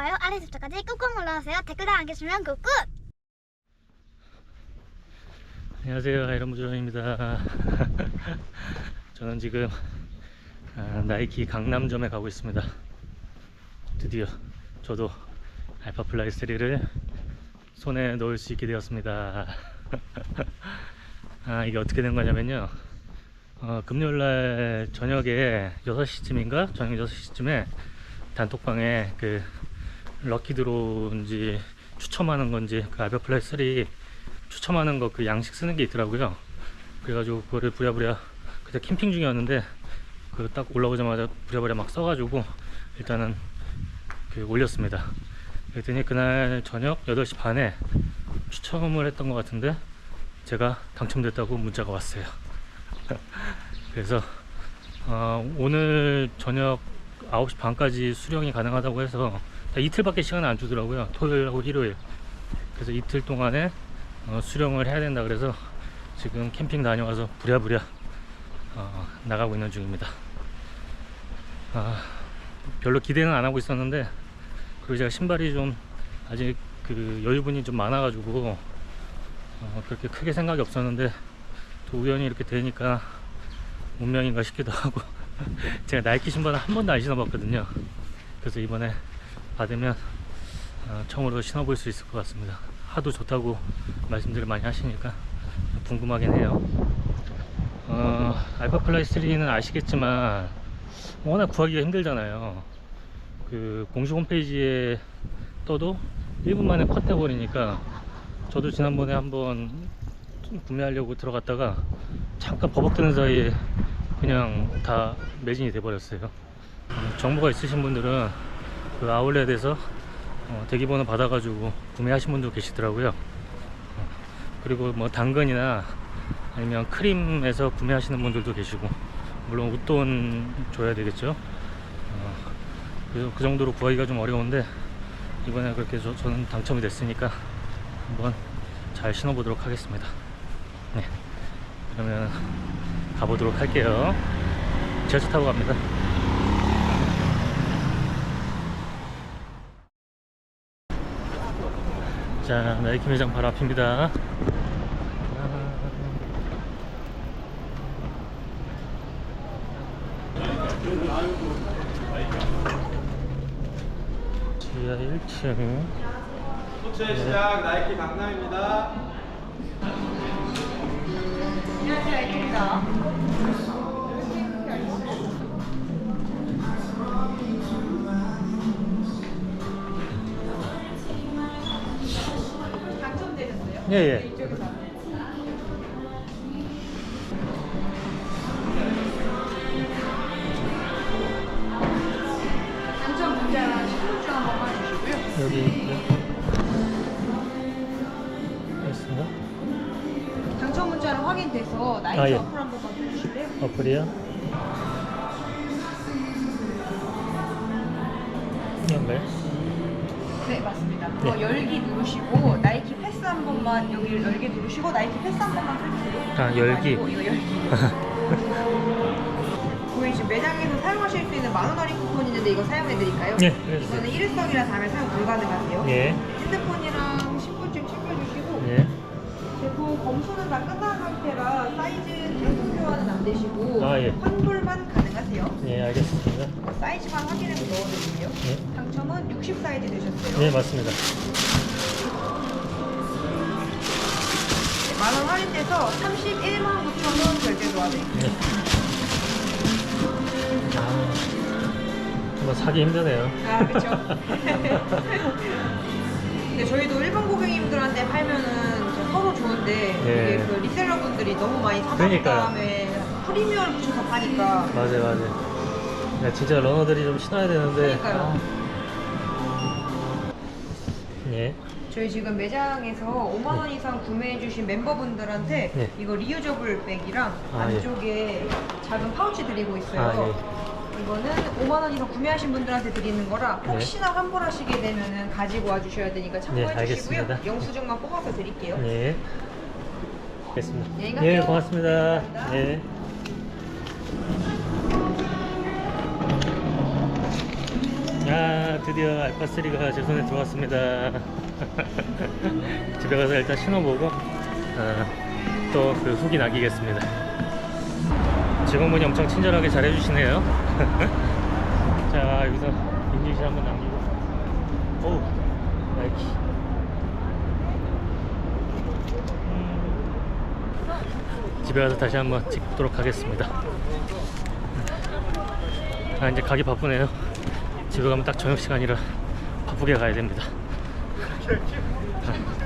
좋아요, 알림 설정까지 꾹꾹 눌러주세요. 댓글도 남겨주시면 꾹꾹! 안녕하세요 아이런무조입니다. 저는 지금 아, 나이키 강남점에 가고 있습니다. 드디어 저도 알파 플라이 3를 손에 넣을 수 있게 되었습니다. 아 이게 어떻게 된 거냐면요. 어, 금요일날 저녁에 6시쯤인가? 저녁 6시쯤에 단톡방에 그 럭키드로인지 추첨하는 건지 그 알파 플라이 3 추첨하는 거 그 양식 쓰는 게 있더라고요. 그래가지고 그거를 부랴부랴 그때 캠핑 중이었는데 그 딱 올라오자마자 부랴부랴 막 써가지고 일단은 그 올렸습니다. 그랬더니 그날 저녁 8시 반에 추첨을 했던 것 같은데 제가 당첨됐다고 문자가 왔어요. 그래서 어, 오늘 저녁 9시 반까지 수령이 가능하다고 해서 이틀밖에 시간을 안 주더라고요. 토요일하고 일요일. 그래서 이틀 동안에 어, 수령을 해야 된다 그래서 지금 캠핑 다녀와서 부랴부랴 어, 나가고 있는 중입니다. 아, 별로 기대는 안 하고 있었는데 그리고 제가 신발이 좀 아직 그 여유분이 좀 많아 가지고 어, 그렇게 크게 생각이 없었는데 또 우연히 이렇게 되니까 운명인가 싶기도 하고 제가 나이키 신발은 한 번도 안 신어봤거든요. 그래서 이번에 받으면 어, 처음으로 신어볼 수 있을 것 같습니다. 하도 좋다고 말씀들을 많이 하시니까 궁금하긴 해요. 어, 알파 플라이 3는 아시겠지만 워낙 구하기가 힘들잖아요. 그 공식 홈페이지에 떠도 1분 만에 컷돼 버리니까 저도 지난번에 한번 구매하려고 들어갔다가 잠깐 버벅대는 사이에 그냥 다 매진이 돼 버렸어요. 어, 정보가 있으신 분들은 그 아울렛에서 어, 대기번호 받아가지고 구매하신 분도 계시더라고요. 어, 그리고 뭐 당근이나 아니면 크림에서 구매하시는 분들도 계시고 물론 웃돈 줘야 되겠죠. 어, 그래서 그 정도로 구하기가 좀 어려운데 이번에 그렇게 저, 저는 당첨이 됐으니까 한번 잘 신어보도록 하겠습니다. 네, 그러면 가보도록 할게요. 지하철 타고 갑니다. 자, 나이키 매장 바로 앞입니다. 지하 1층. 스포츠의 시작 나이키 강남입니다. 예, 예. 당첨 문자 신분증 한 번만 주시고요. 여기 있고요. 됐습니다. 당첨 문자는 확인돼서 나이트 아, 예. 어플 한 번만 해주실래요? 어플이요? 이건가요? 네 맞습니다. 네. 그거 열기 누르시고 나이키 패스 한 번만 여기 열기 누르시고 나이키 패스 한 번만 켜주세요. 아, 열기. 이거 열기. 저희 지금 매장에서 사용하실 수 있는 만원 할인 쿠폰 있는데 이거 사용해드릴까요? 네, 해주세요. 이거는 일회성이라 다음에 사용 불가능하세요. 예, 핸드폰이랑 신분증 챙겨주시고 예. 제품 검수는 다 끝난 상태라 사이즈 교환은 안 되시고 아, 예. 환불만 가능 하세요. 예, 알겠습니다. 사이즈만 확인해서 넣어드릴게요. 예, 당첨은 60 사이즈 되셨어요. 네, 맞습니다. 만원 할인돼서 31만 9천 원 결제 도와드릴게요. 네. 아, 뭐 사기 힘드네요. 아 그렇죠. 근데 저희도 일본 고객님들한테 팔면은 저 서로 좋은데 예. 이게 그 리셀러분들이 너무 많이 사다 그러니까요. 다음에 프리미엄을 붙여서 파니까 맞아요, 맞아요. 네, 진짜 러너들이 좀 신어야 되는데. 그러니까요. 아. 예, 저희 지금 매장에서 5만 원 이상 구매해 주신 멤버분들한테 네. 이거 리유저블 백이랑 아, 예. 안쪽에 작은 파우치 드리고 있어요. 아, 예. 이거는 5만 원 이상 구매하신 분들한테 드리는 거라 네. 혹시나 환불하시게 되면은 가지고 와 주셔야 되니까 참고해 네, 주시고요. 알겠습니다. 영수증만 뽑아서 드릴게요. 예. 알겠습니다. 안녕히 예, 가세요. 고맙습니다. 감사합니다. 예. 아 드디어 알파3가 제 손에 들어왔습니다. 집에 가서 일단 신어보고 아, 또그 후기 남기겠습니다. 직원분이 엄청 친절하게 잘해주시네요. 자 여기서 인증샷 한번 남기고. 오 나이키. 음, 집에 가서 다시 한번 찍도록 하겠습니다. 아 이제 가기 바쁘네요 집에 가면 딱 저녁 시간이라 바쁘게 가야 됩니다. 아,